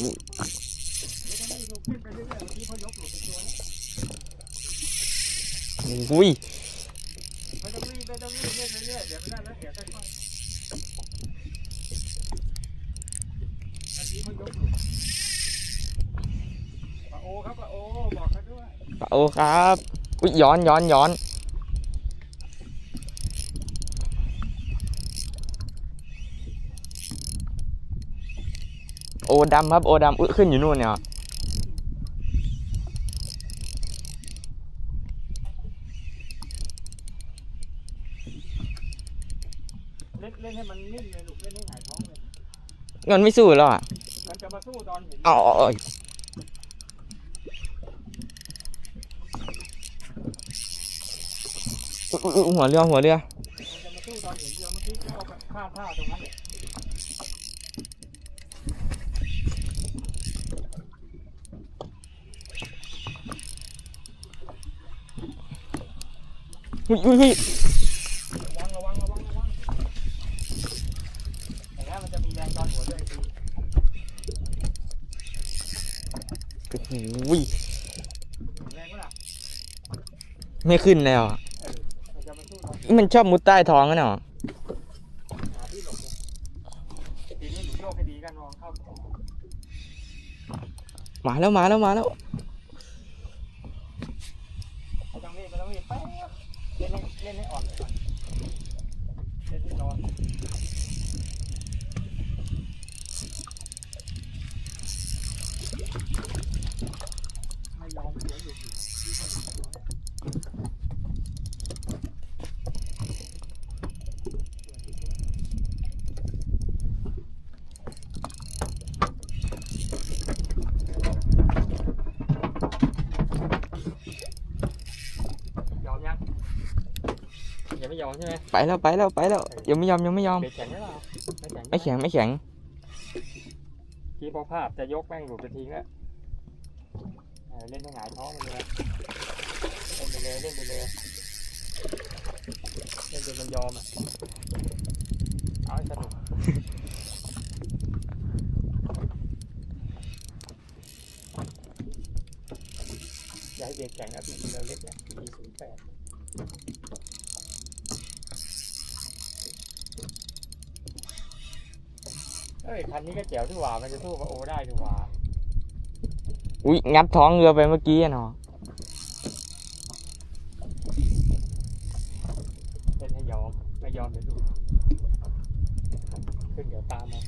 วุ้ยวุ้ยวค่อยๆอันนี้เขายกหนูปะโอครับปะโอบอกเขาด้วยโอ้ครับ อุ้ยย้อนย้อนย้อน โอดำครับ โอดำอุ้ยขึ้นอยู่นู่นเนี่ยเล่นเล่นให้มันนิ่งเลยลูกเล่นให้หงายท้องเลยเงินไม่สู้แล้วอะมันจะมาสู้ตอนเห็นเอาเอาเอาอุ๊ยอุ๊ยอุ๊ยหัวเรือหัวเรือมันจะมาสู้ตอนเห็นเรือเมื่อกี้เขาเอาข้ามท่าตรงนั้น อุ้ยอุ้ยอุ้ยระวังระวังระวังระวังอย่างนี้นมันจะมีแรงตอนหัวเรืออีโอ้โหยแรงก็ล่ะไม่ขึ้นแล้วอะเออมันจะมาสู้ตอนมันชอบมุดใต้ท้องกันเนาะหาที่หลบเลยทีนี้หนูโยกให้ดีกันมองเข้ามาแล้วมาแล้วมาแล้ว ไม่ต้องรีบไม่ต้องรีบแป๊บเล่นให้เล่นให้อ่อนไปก่อนเล่นให้นอนไม่ยอมเสียอยู่ที่คนอื่นตัว ยอมยัง ยังไม่ยอมใช่ไหมไปแล้วไปแล้วไปแล้วยังไม่ยอมยังไม่ยอมเบรกแข็งไหมล่ะไม่แข็งไม่แข็งไม่แข็งทีพอภาพจะยกแม่งหลุดไปทิ้งแล้วเออเล่นให้หงายท้องมันเลยเล่นไปเลยเล่นไปเลยเล่นจนมันยอมอะเอาให้สนุกอย่าให้เบรกแข็งนะพีเราเล็กนะพีศูนย์แปด เอ้ยคันนี้ก็เจ๋วดีกว่ามันจะสู้กับโอได้ดีกว่าอุ้ยงับท้องเรือไปเมื่อกี้อะเนาะเล่นให้ยอมไม่ยอมเดี๋ยวดูขึ้นเดี๋ยวตามมา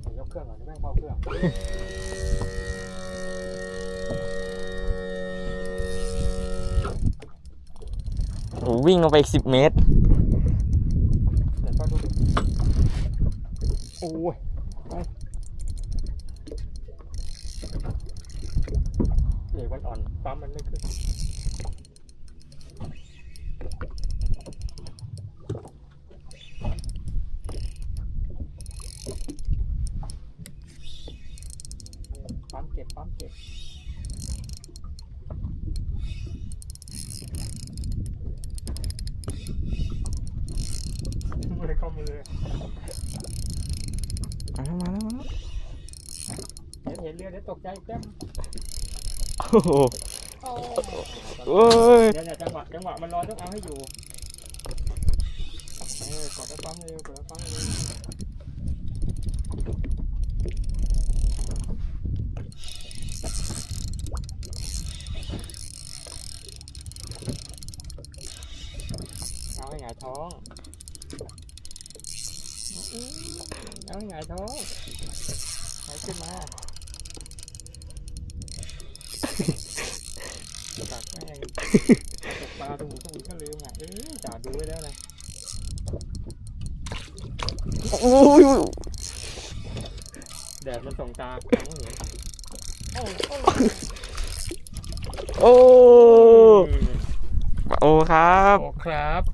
เดี๋ยวยกเครื่องก่อนจะแม่งเข้าเครื่อง โอ้วิ่งลงไปอีกสิบเมตร โอ้ยไปเด็กมันอ่อน ปั๊มมันไม่ขึ้น ปั๊มเก็บ ปั๊มเก็บ มือเข้ามือมาแล้วมาแล้วมาแล้วเดี๋ยวเห็นเรือเดี๋ยวตกใจแป๊บโอ้โหโอ้ยเดี๋ยวเนี่ยจังหวะจังหวะมันรอต้องเอาให้อยู่เออกดแล้วปั๊มเร็วกดแล้วปั๊มเร็วเอาให้หงายท้อง เอาให้หงายท้องหงายขึ้นมาตักแม่งตกปลาตรงหูตรงหูก็ลืมอะเออจ่าดูไว้แล้วนะโอ้ยแดดมันส่องตาครั้งเห็นโอ้โอ้โอ้โอ้ครับ โอ้ครับ